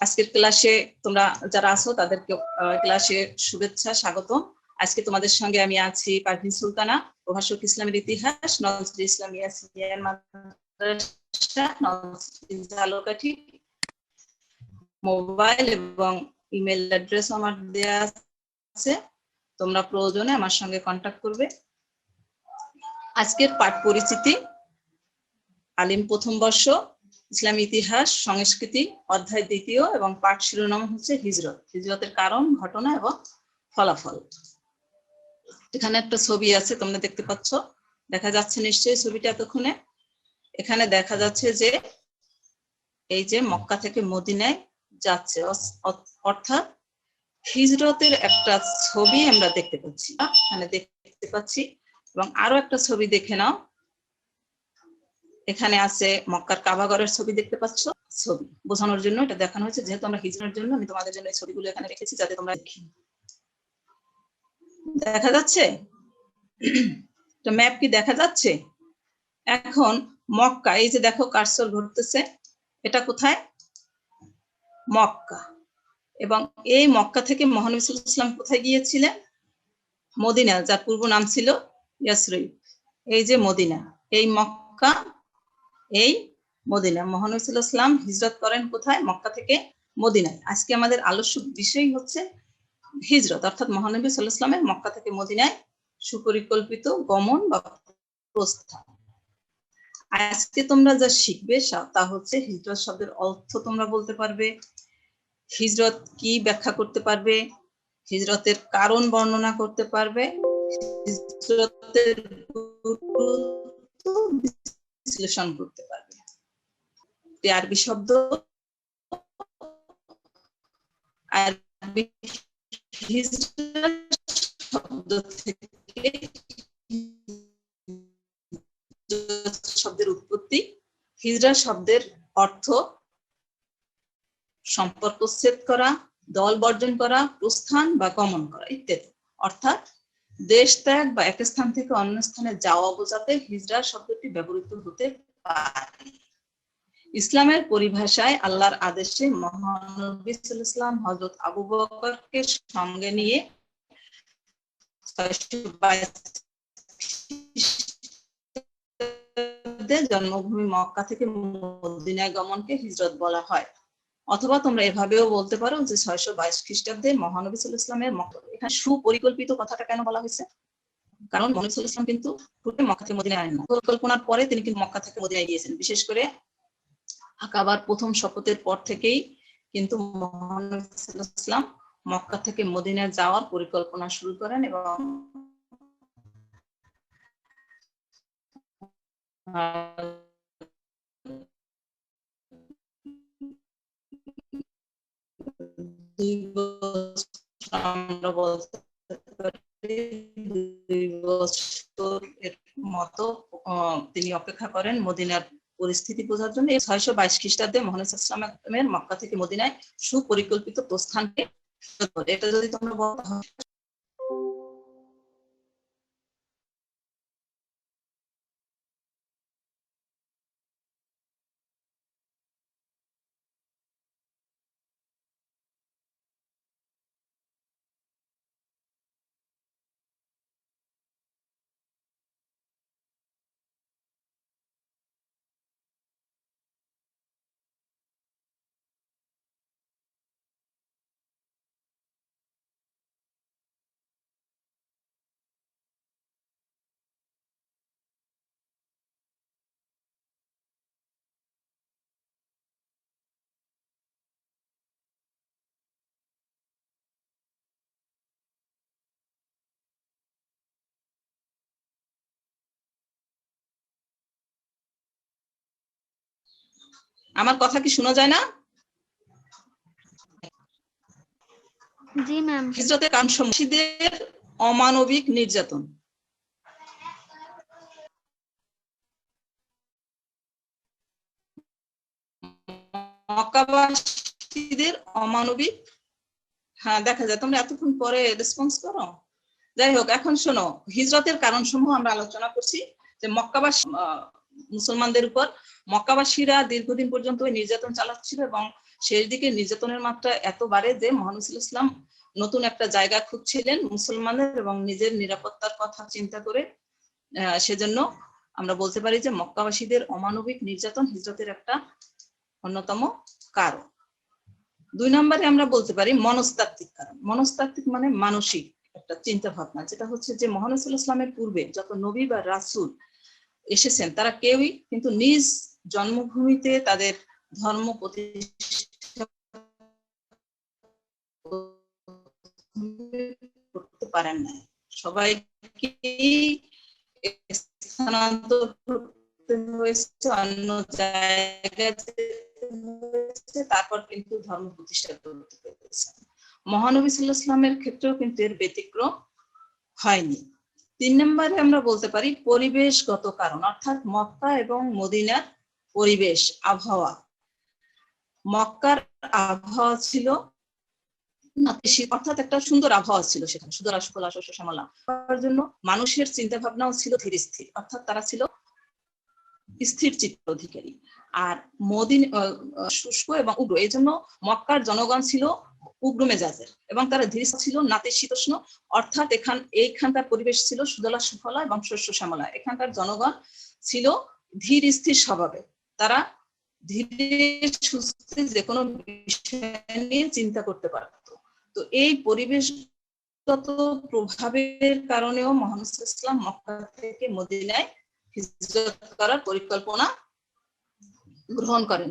আজকের ক্লাসে তোমরা যারা আছো, তাদেরকে ক্লাসে শুভেচ্ছা স্বাগত আজকে তোমাদের সঙ্গে আমি আছি পারভিন সুলতানা, প্রভাষক ইসলামের ইতিহাস, নজরুল ইসলামিয়া সিনিয়র মোবাইল এবং ইমেল অ্যাড্রেস আমার দেয়া আছে। তোমরা প্রয়োজনে আমার সঙ্গে কন্ট্যাক্ট করবে। আজকের পাঠ পরিচিতি, আলিম প্রথম বর্ষ ইসলাম ইতিহাস, সংস্কৃতি, অধ্যায় দ্বিতীয় এবং পাঠ শিরোনাম হচ্ছে হিজরত। হিজরতের কারণ, ঘটনা এবং ফলাফল। এখানে একটা ছবি আছে, তোমরা দেখতে পাচ্ছ। দেখা যাচ্ছে নিশ্চয়ই ছবিটা এতক্ষণে। এখানে দেখা যাচ্ছে যে এই যে মক্কা থেকে মদিনায় যাচ্ছে। অর্থাৎ হিজরতের একটা ছবি আমরা দেখতে পাচ্ছি। এখানে দেখতে পাচ্ছি। এবং আরও একটা ছবি দেখে নাও। এখানে আছে মক্কার কাবাগরের ছবি দেখতে পাচ্ছ? ছবি। বোঝানোর জন্য এটা দেখানো হয়েছে। যেহেতু আমরা হিজরতের জন্য, আমি তোমাদের জন্য এই ছবিগুলো এখানে রেখেছি যাতে তোমরা দেখি। দেখা যাচ্ছে? তো ম্যাপ কি দেখা যাচ্ছে? এখন মক্কা, এই যে দেখো কারসর ঘুরতেছে। এটা কোথায়? মক্কা। এবং এই মক্কা থেকে মহানবী ইসলাম কোথায় গিয়েছিলেন? মদিনা, যার পূর্ব নাম ছিল ইয়াসরিব। এই যে মদিনা, এই মক্কা এই মদিনা। মহানবী সাল্লাল্লাহু ইসলাম হিজরত করেন কোথায়? মক্কা থেকে মদিনায়। আজকে আমাদের আলস্য বিষয় হচ্ছে হিজরত। অর্থাৎ মহানবী ইসলামের মক্কা থেকে মদিনায় সুপরিকল্পিত গমন বা প্রস্থান। আজকে তোমরা যা শিখবে তা হচ্ছে হিজরত শব্দের অর্থ তোমরা বলতে পারবে, হিজরত কি ব্যাখ্যা করতে পারবে, হিজরতের কারণ বর্ণনা করতে পারবে, হিজরতের বিশ্লেষণ করতে পারবে। আরবি শব্দ আরবি শব্দ থেকে শব্দের উৎপত্তি হিজরা শব্দের অর্থ সম্পর্ক করা, দল বর্জন করা, প্রস্থান বা গমন করা, ইত্যাদি। অর্থাৎ দেশ ত্যাগ বা এক স্থান থেকে অন্য স্থানে যাওয়া বোঝাতে হিজরা শব্দটি ব্যবহৃত হতে পারে। ইসলামের পরিভাষায় আল্লাহর আদেশে মহানবী ইসলাম হজরত আবু বকরকে সঙ্গে নিয়ে জন্মভূমি মক্কা থেকে মদিনায় গমনকে হিজরত বলা হয়। অথবা তোমরা এভাবেও বলতে পারো যে ছয়শো বাইশ খ্রিস্টাব্দে মহানবী আলাইহি ইসলামের এখানে সুপরিকল্পিত কথাটা কেন বলা হয়েছে? কারণ মহানবী আলাইহি ইসলাম কিন্তু পুরো মক্কা থেকে মদিনায় আনেন না। পরিকল্পনার পরে তিনি কিন্তু মক্কা থেকে মদিনায় গিয়েছেন। বিশেষ করে আকাবার প্রথম শপথের পর থেকেই কিন্তু মহানবী ইসলাম মক্কা থেকে মদিনায় যাওয়ার পরিকল্পনা শুরু করেন এবং দুই বছর আমরা বলতে পারি দুই বছর এর মতো তিনি অপেক্ষা করেন মদিনার পরিস্থিতি বোঝার জন্য। ছয়শো বাইশ খ্রিস্টাব্দে মহানের মক্কা থেকে মদিনায় সুপরিকল্পিত প্রস্থানকে এটা যদি তোমরা আমার কথা কি শোনা যায় না? জি ম্যাম হিজরতের কারণ মসজিদের অমানবিক নির্যাতন। মক্কাবাসীদের অমানবিক হ্যাঁ দেখা যায়। তোমরা এতক্ষণ পরে রেসপন্স করো। যাই হোক এখন শোনো। হিজরতের কারণ সমূহ আমরা আলোচনা করছি যে মক্কাবাসী মুসলমানদের উপর মক্কাবাসীরা দীর্ঘদিন পর্যন্ত নির্যাতন চালাচ্ছিল এবং শেষ দিকে নির্যাতনের মাত্রা এত বাড়ে যে মহানসুল ইসলাম নতুন একটা জায়গা খুঁজছিলেন মুসলমানদের এবং নিজের নিরাপত্তার কথা চিন্তা করে সেজন্য আমরা বলতে পারি যে মক্কাবাসীদের অমানবিক নির্যাতন হিজরতের একটা অন্যতম কারণ। দুই নম্বরে আমরা বলতে পারি মনস্তাত্ত্বিক কারণ। মনস্তাত্ত্বিক মানে মানসিক একটা চিন্তা ভাবনা যেটা হচ্ছে যে মহানসুল ইসলামের পূর্বে যত নবী বা রাসূল এসেছেন। তারা কেউই কিন্তু নিজ জন্মভূমিতে তাদের ধর্ম করতে পারেন নাই। সবাইকেই স্থানান্তর হয়েছে, অন্য জায়গায় তারপর কিন্তু ধর্ম প্রতিষ্ঠা করতে পেরেছে মহানবী সাল্লাহ ইসলামের ক্ষেত্রেও কিন্তু এর ব্যতিক্রম হয়নি। তিন নম্বরে আমরা বলতে পারি পরিবেশগত কারণ, অর্থাৎ মক্কা এবং মদিনার পরিবেশ, আবহাওয়া। মক্কার আবহাওয়া ছিল অর্থাৎ একটা সুন্দর আবহাওয়া ছিল সেখানে সুন্দর সুফলা শস্য, শ্যামলা। জন্য মানুষের চিন্তা ভাবনাও ছিল ধীর স্থির, অর্থাৎ তারা ছিল স্থির চিত্ত অধিকারী। আর মদিন শুষ্ক এবং উগ্র এই জন্য মক্কার জনগণ ছিল উগ্র মেজাজের এবং তারা ধীর ছিল নাতিশীতোষ্ণ অর্থাৎ এখান, এইখানকার পরিবেশ ছিল সুদলা সুফলা এবং শস্য শ্যামলা। এখানকার জনগণ ছিল ধীর স্থির স্বভাবে। তারা ধীরে সুস্থে যে কোনো বিষয় নিয়ে চিন্তা করতে পারতো। তো এই পরিবেশগত প্রভাবের কারণেও মোহাম্মদ ইসলাম মক্কা থেকে মদিনায় হিজরত করার পরিকল্পনা গ্রহণ করেন।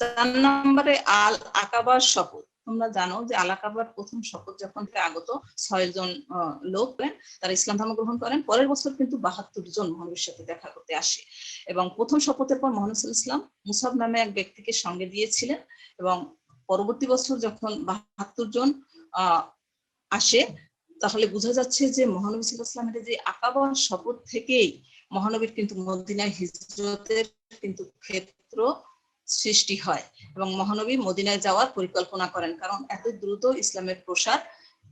চার নম্বরে আল আকাবার শপথ। তোমরা জানো যে আল আকাবার প্রথম শপথ যখন আগত ছয় জন আহ, লোক তারা ইসলাম ধর্ম গ্রহণ করেন। পরের বছর কিন্তু বাহাত্তর জন মহানবীর সাথে দেখা করতে আসে। এবং প্রথম শপথের পর মোহাম্মদ ইসলাম মুসাব নামে এক ব্যক্তিকে সঙ্গে দিয়েছিলেন এবং পরবর্তী বছর যখন বাহাত্তর জন আসে তাহলে বোঝা যাচ্ছে যে মহানবী আলাইহি যে আকাবা শপথ থেকেই মহানবীর কিন্তু মদিনায় হিজরতের কিন্তু ক্ষেত্র সৃষ্টি হয় এবং মহানবী মদিনায় যাওয়ার পরিকল্পনা করেন। কারণ এত দ্রুত ইসলামের প্রসার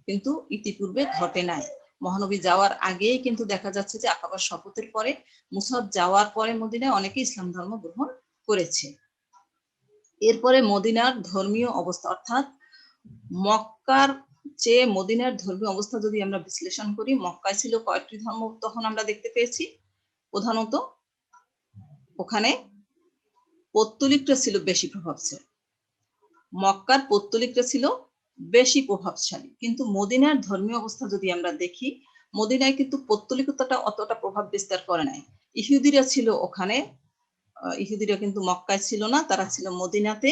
কিন্তু ইতিপূর্বে ঘটে নাই। মহানবী যাওয়ার আগেই কিন্তু দেখা যাচ্ছে যে আকাবার শপথের পরে মুসাব যাওয়ার পরে মদিনায় অনেকে ইসলাম ধর্ম গ্রহণ করেছে। এরপরে মদিনার ধর্মীয় অবস্থা, অর্থাৎ মক্কার চেয়ে মদিনার ধর্মীয় অবস্থা যদি আমরা বিশ্লেষণ করি, মক্কায় ছিল কয়েকটি ধর্ম, তখন আমরা দেখতে পেয়েছি। প্রধানত ওখানে পত্তলিকরা ছিল বেশি প্রভাবশালী। মক্কার পত্তলিকরা ছিল বেশি প্রভাবশালী। কিন্তু মদিনার ধর্মীয় অবস্থা যদি আমরা দেখি, মদিনায় কিন্তু পত্তলিকতাটা অতটা প্রভাব বিস্তার করে নাই। ইহুদিরা ছিল ওখানে ইহুদিরা কিন্তু মক্কায় ছিল না, তারা ছিল মদিনাতে।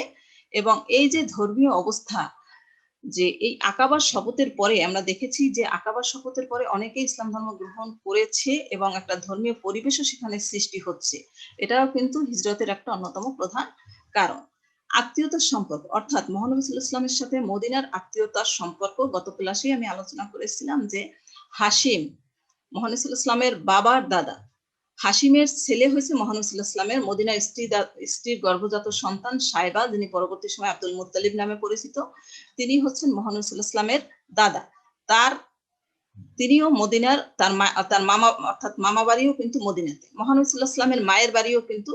এবং এই যে ধর্মীয় অবস্থা যে এই আকাবার শপথের পরে আমরা দেখেছি যে আকাবার শপথের পরে অনেকে ইসলাম ধর্ম গ্রহণ করেছে এবং একটা ধর্মীয় পরিবেশও সেখানে সৃষ্টি হচ্ছে। এটাও কিন্তু হিজরতের একটা অন্যতম প্রধান কারণ। আত্মীয়তার সম্পর্ক, অর্থাৎ মহানবী ইসলামের সাথে মদিনার আত্মীয়তার সম্পর্ক, গত ক্লাসে আমি আলোচনা করেছিলাম যে হাসিম মহানবী ইসলামের বাবার দাদা হাসিমের ছেলে হয়েছে মহানবী ইসলামের মদিনার স্ত্রী স্ত্রীর গর্ভজাত সন্তান সাইবা যিনি পরবর্তী সময় আব্দুল মুত্তালিব নামে পরিচিত। তিনি হচ্ছেন মহানবী ইসলামের দাদা। তার, তিনিও মদিনার, তার মা তার মামা, অর্থাৎ মামা বাড়িও কিন্তু মদিনাতে। মহানবী ইসলামের মায়ের বাড়িও কিন্তু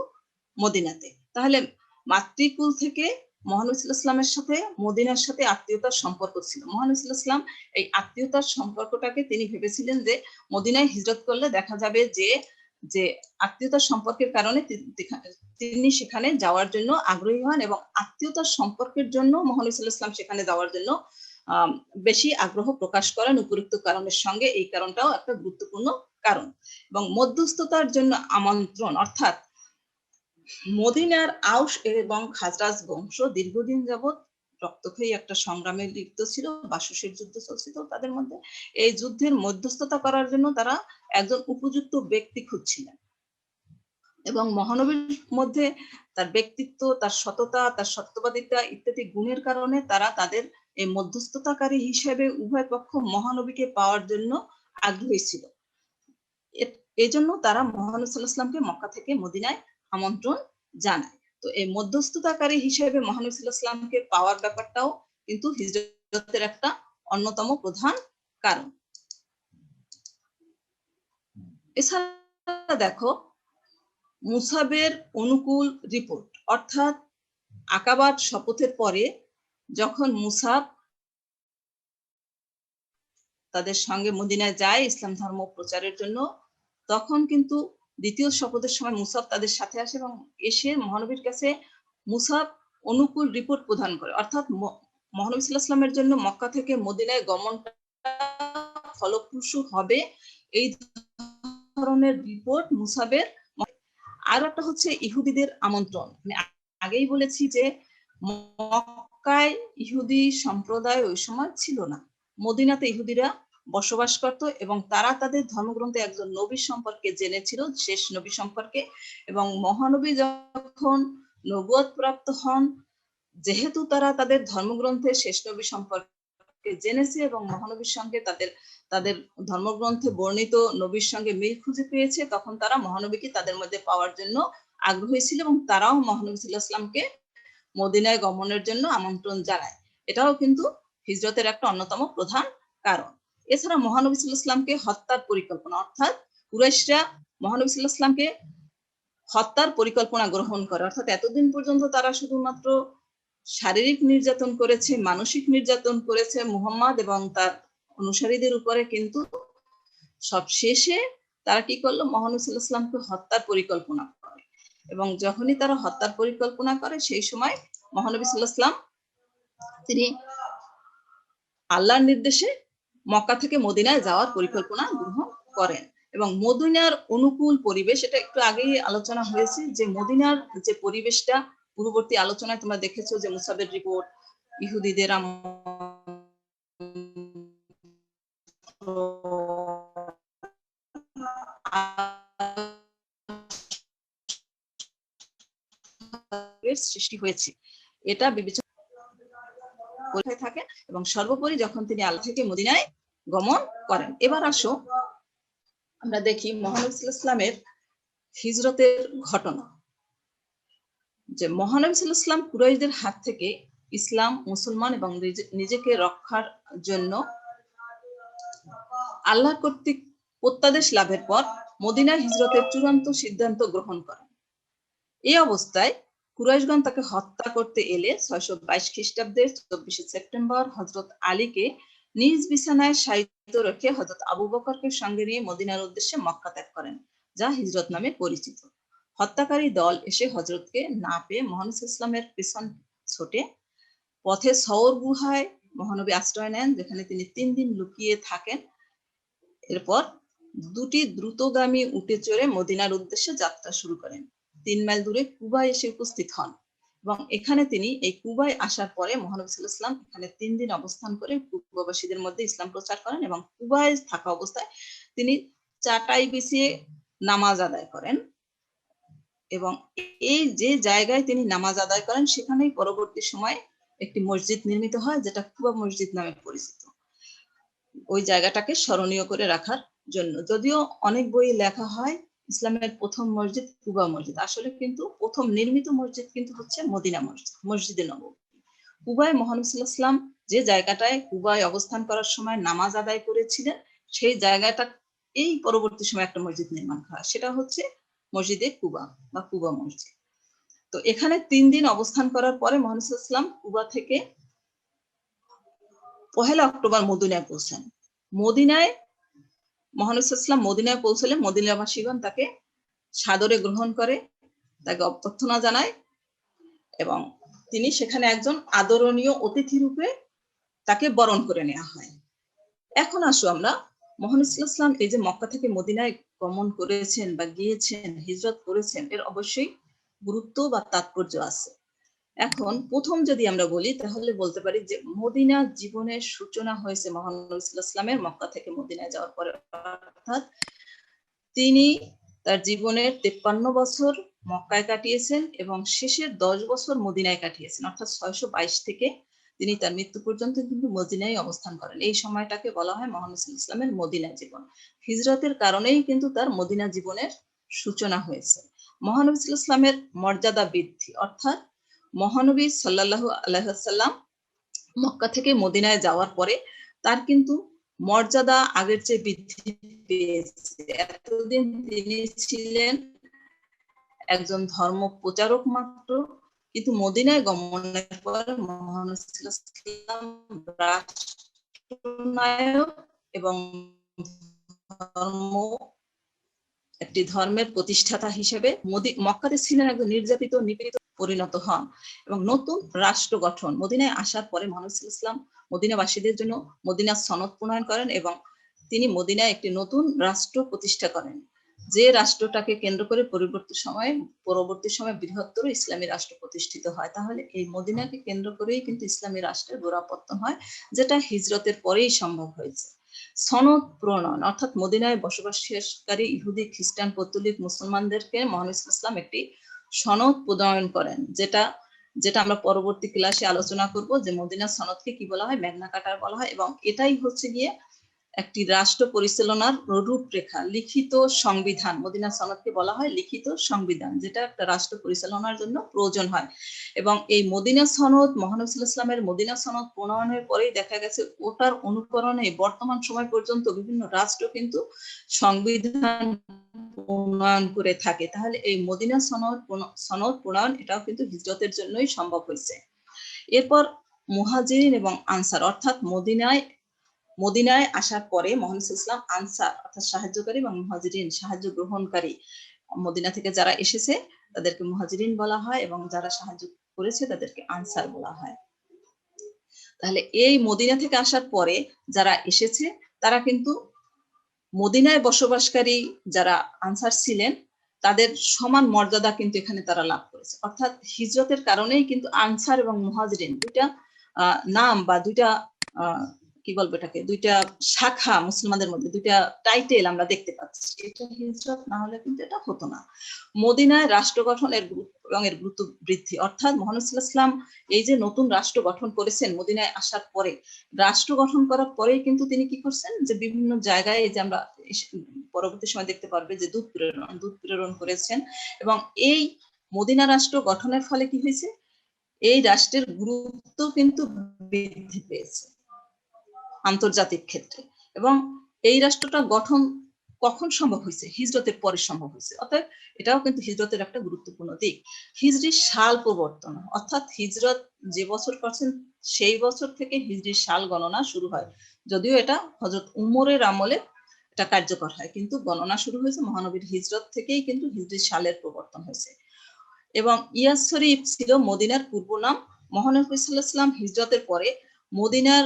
মদিনাতে। তাহলে মাতৃকুল থেকে মহানবী ইসলামের সাথে, মদিনার সাথে আত্মীয়তার সম্পর্ক ছিল। মহানবী ইসলাম এই আত্মীয়তার সম্পর্কটাকে তিনি ভেবেছিলেন যে, মদিনায় হিজরত করলে দেখা যাবে যে যে আত্মীয়তার সম্পর্কের কারণে তিনি সেখানে যাওয়ার জন্য আগ্রহী হন এবং আত্মীয়তার সম্পর্কের জন্য আলাইহি ইসলাম সেখানে যাওয়ার জন্য বেশি আগ্রহ প্রকাশ করেন উপরোক্ত কারণের সঙ্গে। এই কারণটাও একটা গুরুত্বপূর্ণ কারণ। এবং মধ্যস্থতার জন্য আমন্ত্রণ, অর্থাৎ মদিনার আউস এবং খাজরাজ বংশ দীর্ঘদিন যাবৎ রক্তক্ষয়ী একটা সংগ্রামে লিপ্ত ছিল বাসুসের যুদ্ধ চলছিল তাদের মধ্যে। এই যুদ্ধের মধ্যস্থতা করার জন্য তারা একজন উপযুক্ত ব্যক্তি খুঁজছিলেন। এবং মহানবীর মধ্যে তার ব্যক্তিত্ব, তার সততা, তার সত্যবাদিতা ইত্যাদি গুণের কারণে তারা তাদের এই মধ্যস্থতাকারী হিসেবে উভয় পক্ষ মহানবীকে পাওয়ার জন্য আগ্রহী ছিল। এ- এই জন্য তারা মহানবী ওয়াসাল্লামকে মক্কা থেকে মদিনায় আমন্ত্রণ জানায়। তো এই মধ্যস্থতাকারী হিসেবে মহানবী ওয়াসাল্লামকে পাওয়ার ব্যাপারটাও কিন্তু হিজরতের একটা অন্যতম প্রধান কারণ। এছাড়া দেখো, মুসাবের অনুকূল রিপোর্ট, অর্থাৎ আকাবাদ শপথের পরে যখন মুসাব তাদের সঙ্গে মদিনায় যায় ইসলাম ধর্ম প্রচারের জন্য, তখন কিন্তু দ্বিতীয় শপথের সময় মুসাব তাদের সাথে আসে এবং এসে মহানবীর কাছে মুসাব অনুকূল রিপোর্ট প্রদান করে। অর্থাৎ মহানবী সাল্লাহ ইসলামের জন্য মক্কা থেকে মদিনায় গমনটা ফলপ্রসূ হবে। এই ধরনের রিপোর্ট মুসাবের আর একটা হচ্ছে ইহুদিদের আমন্ত্রণ। আমি আগেই বলেছি যে মক্কায় ইহুদি সম্প্রদায় ওই সময় ছিল না। মদিনাতে ইহুদিরা বসবাস করত এবং তারা তাদের ধর্মগ্রন্থে একজন নবী সম্পর্কে জেনেছিল, শেষ নবী সম্পর্কে। এবং মহানবী যখন নবুয়ত প্রাপ্ত হন, যেহেতু তারা তাদের ধর্মগ্রন্থে শেষ নবী সম্পর্কে জেনেছে এবং মহানবীর সঙ্গে তাদের তাদের ধর্মগ্রন্থে বর্ণিত নবীর সঙ্গে মিল খুঁজে পেয়েছে, তখন তারা মহানবীকে তাদের মধ্যে পাওয়ার জন্য আগ্রহী ছিল এবং তারাও মহানবী সাল্লাহ ইসলামকে মদিনায় গমনের জন্য আমন্ত্রণ জানায়। এটাও কিন্তু হিজরতের একটা অন্যতম প্রধান কারণ। এছাড়া মহানবী সাল্লাহ ইসলামকে হত্যার পরিকল্পনা, অর্থাৎ কুরাইশরা মহানবী সাল্লাহ ইসলামকে হত্যার পরিকল্পনা গ্রহণ করে। অর্থাৎ এতদিন পর্যন্ত তারা শুধুমাত্র শারীরিক নির্যাতন করেছে, মানসিক নির্যাতন করেছে মুহাম্মদ এবং তার অনুসারীদের উপরে, কিন্তু সব শেষে তারা কি করল? মহানবী সাল্লাহ হত্যার পরিকল্পনা করে। এবং যখনই তারা হত্যার পরিকল্পনা করে, সেই সময় মহানবী সাল্লাহ তিনি আল্লাহর নির্দেশে মক্কা থেকে মদিনায় যাওয়ার পরিকল্পনা গ্রহণ করেন এবং মদিনার অনুকূল পরিবেশ, এটা একটু আগেই আলোচনা হয়েছে যে মদিনার যে পরিবেশটা, পূর্ববর্তী আলোচনায় তোমরা দেখেছ যে মুসাবের রিপোর্ট ইহুদিদের সৃষ্টি হয়েছে। এটা বিবেচনা থাকে এবং সর্বোপরি যখন তিনি আল্লাহ থেকে মদিনায় গমন করেন। এবার আসো, আমরা দেখি মহানবী হিজরতের ঘটনা। যে মহানবী ইসলাম কুরাইশদের হাত থেকে ইসলাম, মুসলমান এবং নিজেকে রক্ষার জন্য আল্লাহ কর্তৃক প্রত্যাদেশ লাভের পর মদিনায় হিজরতের চূড়ান্ত সিদ্ধান্ত গ্রহণ করেন। এই অবস্থায় কুরাইশগণ তাকে হত্যা করতে এলে ছয়শো বাইশ খ্রিস্টাব্দের চব্বিশে সেপ্টেম্বর হজরত আলীকে নিজ বিছানায় সাহিত্য রেখে হজরত আবু বকরকে সঙ্গে নিয়ে মদিনার উদ্দেশ্যে মক্কা ত্যাগ করেন, যা হিজরত নামে পরিচিত। হত্যাকারী দল এসে হজরতকে না পেয়ে মহানবী ইসলামের পেছন ছোটে পথে সওর গুহায় মহানবী আশ্রয় নেন, যেখানে তিনি তিন দিন লুকিয়ে থাকেন। এরপর দুটি দ্রুতগামী উঠে চড়ে মদিনার উদ্দেশ্যে যাত্রা শুরু করেন। তিন মাইল দূরে কুবায় এসে উপস্থিত হন। এবং এখানে তিনি এই কুবায় আসার পরে মহানবী ইসলাম এখানে তিন দিন অবস্থান করে কুবাবাসীদের মধ্যে ইসলাম প্রচার করেন এবং কুবায় থাকা অবস্থায় তিনি চাটাই বিছিয়ে নামাজ আদায় করেন। এবং এই যে জায়গায় তিনি নামাজ আদায় করেন, সেখানেই পরবর্তী সময় একটি মসজিদ নির্মিত হয়, যেটা কুবা মসজিদ নামে পরিচিত। ওই জায়গাটাকে স্মরণীয় করে রাখার জন্য। যদিও অনেক বই লেখা হয় ইসলামের প্রথম মসজিদ কুবা মসজিদ। আসলে কিন্তু প্রথম নির্মিত মসজিদ কিন্তু হচ্ছে মদিনা মসজিদ, মসজিদে নববী কুবায় ইসলাম যে জায়গাটায় কুবায় অবস্থান করার সময় নামাজ আদায় করেছিলেন, সেই জায়গাটা এই পরবর্তী সময় একটা মসজিদ নির্মাণ করা সেটা হচ্ছে মসজিদে কুবা বা কুবা মসজিদ। তো এখানে তিন দিন অবস্থান করার পরে ইসলাম কুবা থেকে পহেলা অক্টোবর মদিনায় পৌঁছান। মদিনায় ইসলাম মদিনায় পৌঁছলে মদিনাবাসীগণ তাকে সাদরে গ্রহণ করে, তাকে অভ্যর্থনা জানায় এবং তিনি সেখানে একজন আদরণীয় অতিথি রূপে তাকে বরণ করে নেওয়া হয়। এখন আসো আমরা ইসলাম এই যে মক্কা থেকে মদিনায় গমন করেছেন বা গিয়েছেন, হিজরত করেছেন, এর অবশ্যই গুরুত্ব বা তাৎপর্য আছে। এখন প্রথম যদি আমরা বলি, তাহলে বলতে পারি যে মদিনা জীবনের সূচনা হয়েছে মোহাম্মদ ইসলামের মক্কা থেকে মদিনায় যাওয়ার পরে। অর্থাৎ তিনি তার জীবনের তেপ্পান্ন বছর মক্কায় কাটিয়েছেন এবং শেষের দশ বছর মদিনায় কাটিয়েছেন। অর্থাৎ ছয়শো বাইশ থেকে তিনি তার মৃত্যু পর্যন্ত কিন্তু মদিনায় অবস্থান করেন। এই সময়টাকে বলা হয় মোহাম্মদ ইসলামের মদিনা জীবন। হিজরতের কারণেই কিন্তু তার মদিনা জীবনের সূচনা হয়েছে। মহানবী ইসলামের মর্যাদা বৃদ্ধি। অর্থাৎ মহানবী সাল্লাল্লাহু আলাইসাল্লাম মক্কা থেকে মদিনায় যাওয়ার পরে তার কিন্তু মর্যাদা আগের চেয়ে বৃদ্ধি পেয়েছে। এতদিন তিনি ছিলেন একজন ধর্ম প্রচারক মাত্র, কিন্তু মদিনায় গমনের পর মহান ইসলাম রাষ্ট্রনায়ক এবং ধর্ম, একটি ধর্মের প্রতিষ্ঠাতা হিসেবে মক্কাতে ছিলেন একজন নির্যাতিত, নিপীড়িত পরিণত হন এবং নতুন রাষ্ট্র গঠন। মদিনায় আসার পরে মহান ইসলাম। মদিনাবাসীদের জন্য মদিনা সনদ প্রণয়ন করেন এবং তিনি মদিনায় একটি নতুন রাষ্ট্র প্রতিষ্ঠা করেন। যে রাষ্ট্রটাকে কেন্দ্র করে পরবর্তী সময়ে পরবর্তী সময়ে বৃহত্তর ইসলামী রাষ্ট্র প্রতিষ্ঠিত হয়। তাহলে এই মদিনাকে কেন্দ্র করেই কিন্তু ইসলামী রাষ্ট্রের গোড়াপত্তন হয়, যেটা হিজরতের পরেই সম্ভব হয়েছে। সনদ প্রণয়ন, অর্থাৎ মদিনায় বসবাসকারী ইহুদি, খ্রিস্টান, পত্তলিক, মুসলমানদেরকে মহান ইসলাম একটি সনদ প্রণয়ন করেন, যেটা যেটা আমরা পরবর্তী ক্লাসে আলোচনা করব যে মদিনার সনদকে কি বলা হয়, মেঘনা কাটার বলা হয়, এবং এটাই হচ্ছে গিয়ে একটি রাষ্ট্র পরিচালনার রূপরেখা, লিখিত সংবিধান, মদিনা সনদকে বলা হয় লিখিত সংবিধান, যেটা একটা রাষ্ট্র পরিচালনার জন্য প্রয়োজন হয়। এবং এই মদিনা সনদ মহানবী ইসলামের মদিনা সনদ প্রণয়নের পরেই দেখা গেছে ওটার অনুকরণে বর্তমান সময় পর্যন্ত বিভিন্ন রাষ্ট্র কিন্তু সংবিধান প্রণয়ন করে থাকে। তাহলে এই মদিনা সনদ সনদ প্রণয়ন এটাও কিন্তু হিজরতের জন্যই সম্ভব হয়েছে। এরপর মুহাজিরিন এবং আনসার, অর্থাৎ মদিনায় মদিনায় আসার পরে মোহাম্মদ ইসলাম আনসার, অর্থাৎ সাহায্যকারী এবং মুহাজিরিন, সাহায্য গ্রহণকারী মদিনা থেকে যারা এসেছে, তাদেরকে মুহাজিরিন বলা হয় এবং যারা সাহায্য করেছে তাদেরকে আনসার বলা হয়। তাহলে এই মদিনা থেকে আসার পরে যারা এসেছে, তারা কিন্তু মদিনায় বসবাসকারী যারা আনসার ছিলেন, তাদের সমান মর্যাদা কিন্তু এখানে তারা লাভ করেছে। অর্থাৎ হিজরতের কারণেই কিন্তু আনসার এবং মুহাজিরিন দুইটা নাম বা দুইটা কি বলব এটাকে? দুইটা শাখা মুসলমানদের মধ্যে, দুইটা টাইটেল আমরা দেখতে পাচ্ছি। এটা হিজরত, না হলে কিন্তু এটা হতো না। মদিনায় রাষ্ট্র গঠনের এবং এর গুরুত্ব বৃদ্ধি। অর্থাৎ মোহাম্মদ এই যে নতুন রাষ্ট্র গঠন করেছেন মদিনায় আসার পরে, রাষ্ট্র গঠন করার পরে কিন্তু তিনি কি করছেন? যে বিভিন্ন জায়গায় যে আমরা পরবর্তী সময় দেখতে পারবে যে দুধ প্রেরণ দুধ প্রেরণ করেছেন। এবং এই মদিনা রাষ্ট্র গঠনের ফলে কি হয়েছে? এই রাষ্ট্রের গুরুত্ব কিন্তু বৃদ্ধি পেয়েছে। আন্তর্জাতিক ক্ষেত্রে। এবং এই রাষ্ট্রটা গঠন কখন সম্ভব হয়েছে? হিজরতের পরে সম্ভব হয়েছে। অর্থাৎ এটাও কিন্তু হিজরতের একটা গুরুত্বপূর্ণ দিক। হিজরির সাল প্রবর্তন, অর্থাৎ হিজরত যে বছর করছেন, সেই বছর থেকে হিজরির সাল গণনা শুরু হয়। যদিও এটা হজরত উমরের আমলে এটা কার্যকর হয়, কিন্তু গণনা শুরু হয়েছে মহানবীর হিজরত থেকেই কিন্তু হিজরির সালের প্রবর্তন হয়েছে। এবং ইয়াস শরীফ ছিল মদিনার পূর্ব নাম মহানবী সাল্লাহ হিজরতের পরে মদিনার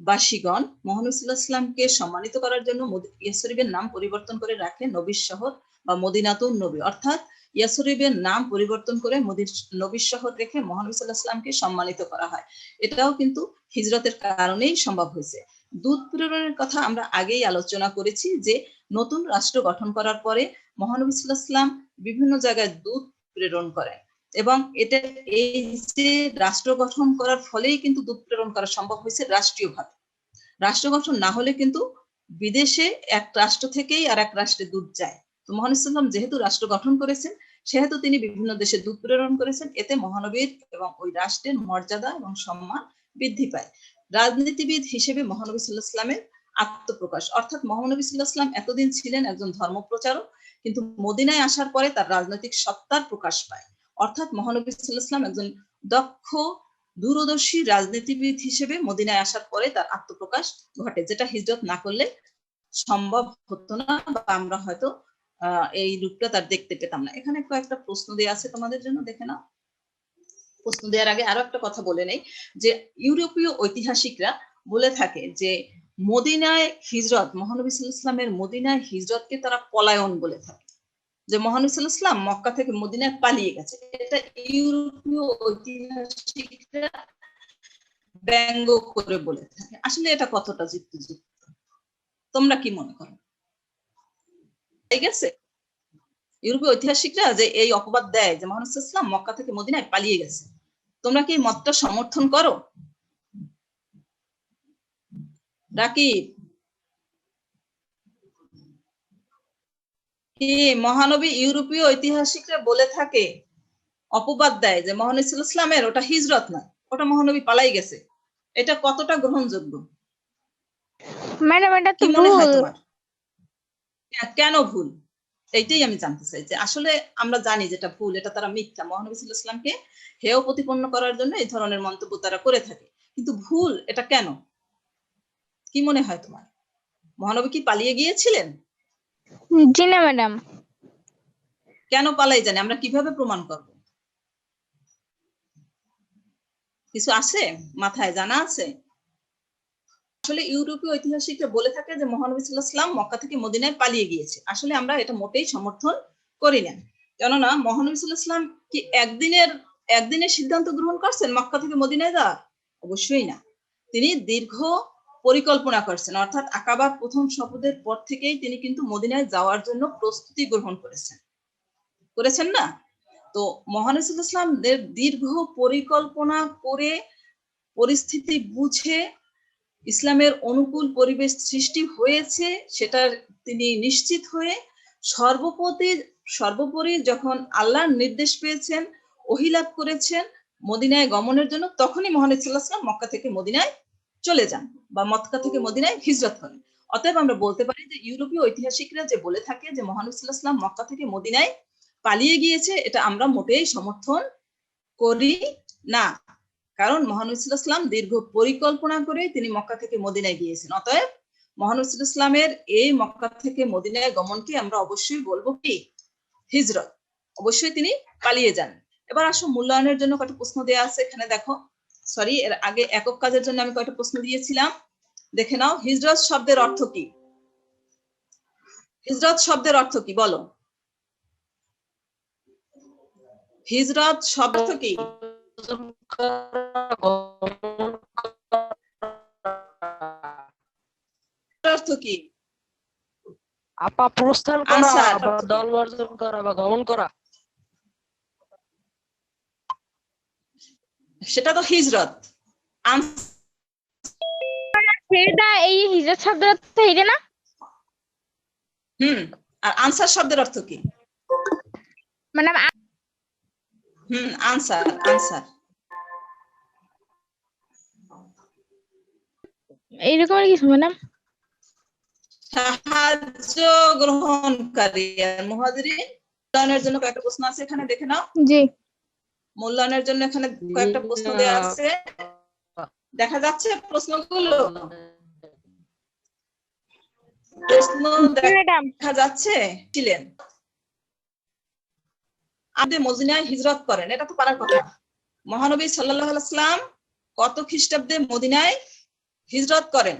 বাসীগণ মোহাম্মদকে সম্মানিত করার জন্য ইয়াসরিবের নাম পরিবর্তন করে রাখে নবীর শহর বা মদিনাতুন নবী। অর্থাৎ ইয়াসরিবের নাম পরিবর্তন করে মোদির নবীর শহর রেখে মোহাম্মদ সাল্লাহামকে সম্মানিত করা হয়। এটাও কিন্তু হিজরতের কারণেই সম্ভব হয়েছে। দুধ প্রেরণের কথা আমরা আগেই আলোচনা করেছি যে নতুন রাষ্ট্র গঠন করার পরে মহানবী সাল্লাহাম বিভিন্ন জায়গায় দুধ প্রেরণ করেন। এবং এটা এই যে রাষ্ট্র গঠন করার ফলেই কিন্তু দুধ প্রেরণ করা সম্ভব হয়েছে রাষ্ট্রীয়ভাবে। রাষ্ট্র গঠন না হলে কিন্তু বিদেশে এক রাষ্ট্র থেকেই আর এক রাষ্ট্রে দুধ যায়। তো মহান যেহেতু রাষ্ট্র গঠন করেছেন, সেহেতু তিনি বিভিন্ন দেশে দুধ প্রেরণ করেছেন, এতে মহানবীর এবং ওই রাষ্ট্রের মর্যাদা এবং সম্মান বৃদ্ধি পায়। রাজনীতিবিদ হিসেবে মহানবী সাল্লাহ ইসলামের আত্মপ্রকাশ। অর্থাৎ মহানবী সাল্লাহ ইসলাম এতদিন ছিলেন একজন ধর্মপ্রচারক, কিন্তু মদিনায় আসার পরে তার রাজনৈতিক সত্তার প্রকাশ পায়। অর্থাৎ মহানবী সাল্লাহাম একজন দক্ষ, দূরদর্শী রাজনীতিবিদ হিসেবে মদিনায় আসার পরে তার আত্মপ্রকাশ ঘটে, যেটা হিজরত না করলে সম্ভব হতো না বা আমরা হয়তো এই রূপটা তার দেখতে পেতাম না। এখানে কয়েকটা প্রশ্ন দেওয়া আছে তোমাদের জন্য, দেখে নাও। প্রশ্ন দেওয়ার আগে আরও একটা কথা বলে নেই, যে ইউরোপীয় ঐতিহাসিকরা বলে থাকে যে মদিনায় হিজরত, মহানবী ইসলামের মদিনায় হিজরতকে তারা পলায়ন বলে থাকে। যে মহানবী ইসলাম মক্কা থেকে মদিনায় পালিয়ে গেছে। এটা ইউরোপীয় ঐতিহাসিকরা ব্যঙ্গ করে বলে থাকে। আসলে এটা কতটা যুক্তিযুক্ত? তোমরা কি মনে করো? ঠিক আছে? ইউরোপীয় ঐতিহাসিকরা যে এই অপবাদ দেয় যে মহানবী ইসলাম মক্কা থেকে মদিনায় পালিয়ে গেছে। তোমরা কি মতটা সমর্থন করো? রাকিব কি মহানবী ইউরোপীয় ঐতিহাসিকরা বলে থাকে অপবাদ দেয় যে মহান ইসলামের ওটা হিজরত না ওটা মহানবী পালাই গেছে। এটা কতটা গ্রহণযোগ্য? ম্যাডাম এটা তো ভুল। কেন ভুল? এইটাই আমি জানতে চাই যে আসলে আমরা জানি যেটা ভুল এটা তারা মিথ্যা। মহানবী ইসলামকে হেয় প্রতিপন্ন করার জন্য এই ধরনের মন্তব্য তারা করে থাকে। কিন্তু ভুল এটা কেন? কি মনে হয় তোমার? মহানবী কি পালিয়ে গিয়েছিলেন? জি না, ম্যাডাম। কেন পালাই জানে? আমরা কীভাবে প্রমাণ করব? কিছু আছে? মাথায় জানা আছে? আসলে ইউরোপীয় ঐতিহাসিকরা বলে থাকে যে মহানবী মক্কা থেকে মদিনায় পালিয়ে গিয়েছে। আসলে আমরা এটা মোটেই সমর্থন করি না। কেননা মহানবী কি একদিনের একদিনের সিদ্ধান্ত গ্রহণ করছেন মক্কা থেকে মদিনায় যাওয়া অবশ্যই না। তিনি দীর্ঘ পরিকল্পনা করছেন। অর্থাৎ আকাবার প্রথম শপথের পর থেকেই তিনি কিন্তু মদিনায় যাওয়ার জন্য প্রস্তুতি গ্রহণ করেছেন। করেছেন না? তো আলাইহি সাল্লাম দীর্ঘ পরিকল্পনা করে পরিস্থিতি বুঝে ইসলামের অনুকূল পরিবেশ সৃষ্টি হয়েছে সেটা তিনি নিশ্চিত হয়ে সর্বপতি, সর্বোপরি যখন আল্লাহর নির্দেশ পেয়েছেন ওহিলাভ করেছেন মদিনায় গমনের জন্য, তখনই আলাইহি সাল্লাম মক্কা থেকে মদিনায় চলে যান বা মক্কা থেকে মদিনায় হিজরত করেন অতএব আমরা বলতে পারি যে ইউরোপীয় ঐতিহাসিকরা যে বলে থাকে যে মহানবী মক্কা থেকে মদিনায় পালিয়ে গিয়েছে, এটা আমরা মোটেই সমর্থন করি না। কারণ মহানবী দীর্ঘ পরিকল্পনা করে তিনি মক্কা থেকে মদিনায় গিয়েছেন। অতএব মহানবী সাল্লাল্লাহু এই মক্কা থেকে মদিনায় গমনকে আমরা অবশ্যই বলব কি? হিজরত। অবশ্যই তিনি পালিয়ে যান। এবার আসো মূল্যায়নের জন্য কয়েকটা প্রশ্ন দেওয়া আছে। এখানে দেখো সরি এর আগে একক কাজের জন্য আমি কয়েকটা প্রশ্ন দিয়েছিলাম। দেখে নাও হিজরত শব্দের অর্থ কি? হিজরত শব্দের অর্থ কি? বলো। হিজরত শব্দ কি? অর্থ কি? আপা প্রস্থান করা বা দল বর্জন করা বা গমন করা। সেটা তো হিজরত। সেটা এই হিজরত শব্দের অর্থ এটা না? হুম আর আনসার শব্দের অর্থ কি? ম্যাডাম হুম আনসার আনসার। এইরকম কিছু ম্যাডাম সাহায্য গ্রহণকারী আর মুহাজিরিন। জন্য কয়েকটা প্রশ্ন আছে এখানে দেখে নাও। জি। মূল্যায়নের জন্য এখানে কয়েকটা প্রশ্ন দেওয়া আছে। দেখা যাচ্ছে প্রশ্নগুলো। প্রশ্ন দেখা যাচ্ছে ছিলেন। আপনি মদিনায় হিজরত করেন। এটা তো পারার কথা। মহানবী সাল্লাল্লাহু আলাইহি সাল্লাম কত খ্রিস্টাব্দে মদিনায় হিজরত করেন?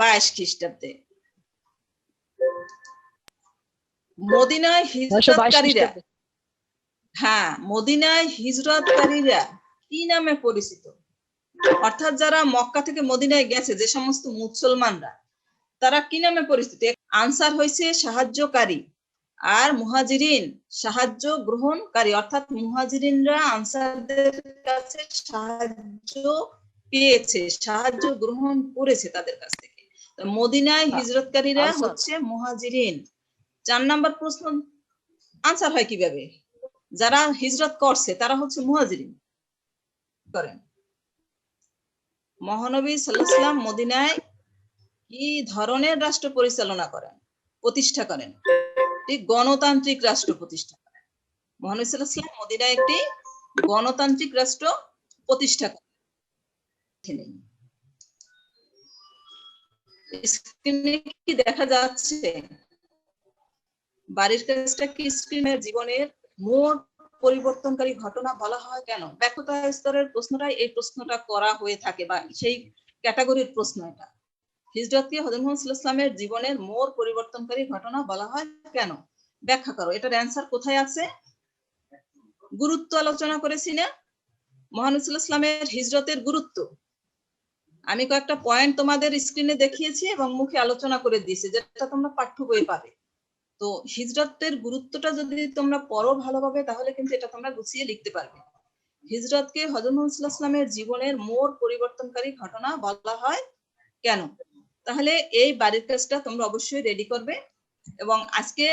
বাইশ খ্রিস্টাব্দে। মদিনায় হিজরতকারীরা হ্যাঁ মদিনায় হিজরতকারীরা কি নামে পরিচিত? অর্থাৎ যারা মক্কা থেকে মদিনায় গেছে যে সমস্ত মুসলমানরা তারা কি নামে পরিচিত? আনসার হয়েছে সাহায্যকারী আর মুহাজিরিন সাহায্য গ্রহণকারী। অর্থাৎ মুহাজিরিনরা আনসারদের কাছে সাহায্য পেয়েছে সাহায্য গ্রহণ করেছে তাদের কাছ থেকে। তো মদিনায় হিজরতকারীরা হচ্ছে মুহাজিরিন। চার নাম্বার প্রশ্ন আনসার হয় কীভাবে? যারা হিজরত করছে, তারা হচ্ছে মুহাজিরিন। করেন। মহানবী সাল্লাম মদিনায় কি ধরনের রাষ্ট্র পরিচালনা করেন? প্রতিষ্ঠা করেন। গণতান্ত্রিক রাষ্ট্র প্রতিষ্ঠা করেন। মহানবী সাল্লাম মদিনায় একটি গণতান্ত্রিক রাষ্ট্র প্রতিষ্ঠা করেন। স্ক্রিনে কি দেখা যাচ্ছে? বাড়ির কাজটা কি স্ক্রিনের জীবনের মোট পরিবর্তনকারী ঘটনা বলা হয় কেন? ব্যর্থতা স্তরের প্রশ্নটাই এই প্রশ্নটা করা হয়ে থাকে বা সেই ক্যাটাগরির প্রশ্ন এটা। হিজরতকে ওয়াসাল্লামের জীবনের মোর পরিবর্তনকারী ঘটনা বলা হয় কেন? ব্যাখ্যা করো। এটার অ্যান্সার কোথায় আছে? গুরুত্ব আলোচনা করেছি না? আলাইহি ওয়াসাল্লামের হিজরতের গুরুত্ব। আমি কয়েকটা পয়েন্ট তোমাদের স্ক্রিনে দেখিয়েছি এবং মুখে আলোচনা করে দিয়েছি, যেটা তোমরা পাঠ্য বইয়ে পাবে। তো হিজরতের গুরুত্বটা যদি তোমরা পড়ো ভালোভাবে, তাহলে কিন্তু এটা তোমরা গুছিয়ে লিখতে পারবে। হিজরতকে হজরত মোহাম্মদ সাল্লাল্লাহু আলাইহি ওয়াসাল্লামের জীবনের মোর পরিবর্তনকারী ঘটনা বলা হয় কেন? তাহলে এই বাড়ির কাজটা তোমরা অবশ্যই রেডি করবে এবং আজকে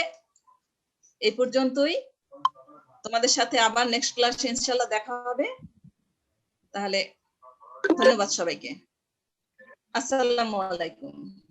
এই পর্যন্তই। তোমাদের সাথে আবার নেক্সট ক্লাসে ইনশাআল্লাহ দেখা হবে। তাহলে ধন্যবাদ সবাইকে। আসসালামু আলাইকুম।